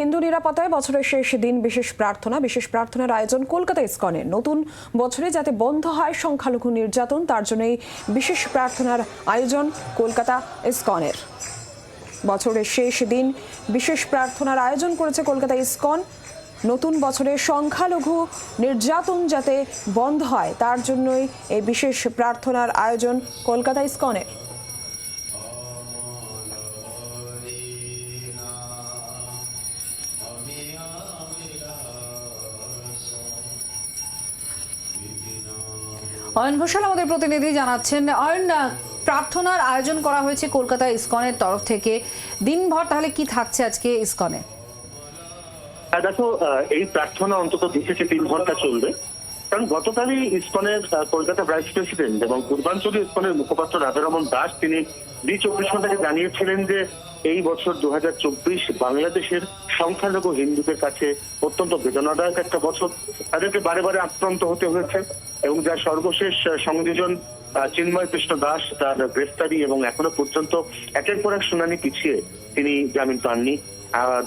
হিন্দু নিরাপত্তায় বছরের শেষ দিন বিশেষ প্রার্থনা, বিশেষ প্রার্থনার আয়োজন কলকাতা ইসকনে নতুন বছরে যাতে বন্ধ হয় সংখ্যালঘু নির্যাতন, তার জন্যই বিশেষ প্রার্থনার আয়োজন কলকাতা ইস্কনের। বছরের শেষ দিন বিশেষ প্রার্থনার আয়োজন করেছে কলকাতা ইস্কন। নতুন বছরে সংখ্যালঘু নির্যাতন যাতে বন্ধ হয়, তার জন্যই এই বিশেষ প্রার্থনার আয়োজন কলকাতা ইসকনের। অয়ন ঘোষাল আমাদের প্রতিনিধি জানাচ্ছেন, অয়ন প্রার্থনার আয়োজন করা হয়েছে কলকাতা ইসকনের তরফ থেকে। দিনভর তাহলে কি থাকছে আজকে ইসকনে? দেখো এই প্রার্থনা অন্তত তিন ঘণ্টা চলবে। কারণ গতকালই ইসকনের কলকাতা ভাইস প্রেসিডেন্ট এবং পূর্বাঞ্চলীয় ইসকনের মুখপাত্র রাধারমন দাস তিনি বি চব্বিশ ঘন্টাকে জানিয়েছিলেন যে এই বছর দু বাংলাদেশের সংখ্যালঘু হিন্দুদের কাছে অত্যন্ত বেদনাদায়ক একটা বছর। তাদেরকে বারে বারে আক্রান্ত হতে হয়েছে এবং যার সর্বশেষ সংযোজন চিন্ময় কৃষ্ণ দাস, তার গ্রেফতারি এবং এখনও পর্যন্ত একের পর এক শুনানি পিছিয়ে তিনি জামিন পাননি।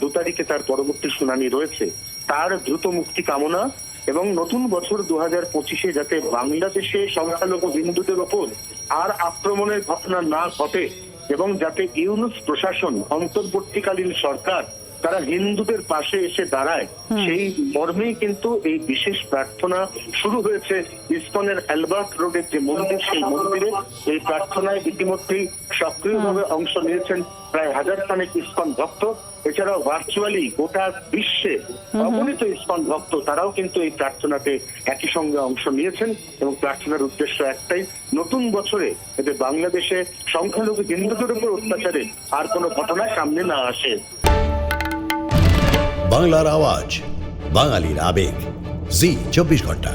দু তারিখে তার পরবর্তী শুনানি রয়েছে। তার দ্রুত মুক্তি কামনা এবং নতুন বছর দু হাজার পঁচিশে যাতে বাংলাদেশে সংখ্যালঘু হিন্দুদের ওপর আর আক্রমণের ঘটনা না ঘটে এবং যাতে ইউনুস প্রশাসন অন্তর্বর্তীকালীন সরকার তারা হিন্দুদের পাশে এসে দাঁড়ায় সেই মর্মেই কিন্তু এই বিশেষ প্রার্থনা শুরু হয়েছে। ইসকনের অ্যালবার্ট রোডের যে মন্দির সেই মন্দিরে এই প্রার্থনায় ইতিমধ্যেই সক্রিয়ভাবে অংশ নিয়েছেন প্রায় হাজার খানেক ইসকন ভক্ত এছাড়াও ভার্চুয়ালি গোটা বিশ্বে অগণিত ইসকন ভক্ত তারাও কিন্তু এই প্রার্থনাতে একই সঙ্গে অংশ নিয়েছেন এবং প্রার্থনার উদ্দেশ্য একটাই নতুন বছরে এতে বাংলাদেশে সংখ্যালঘু হিন্দুদের উপর অত্যাচারে আর কোনো ঘটনা সামনে না আসে। বাংলার আওয়াজ বাঙালির আবেগ জি চব্বিশ ঘণ্টা।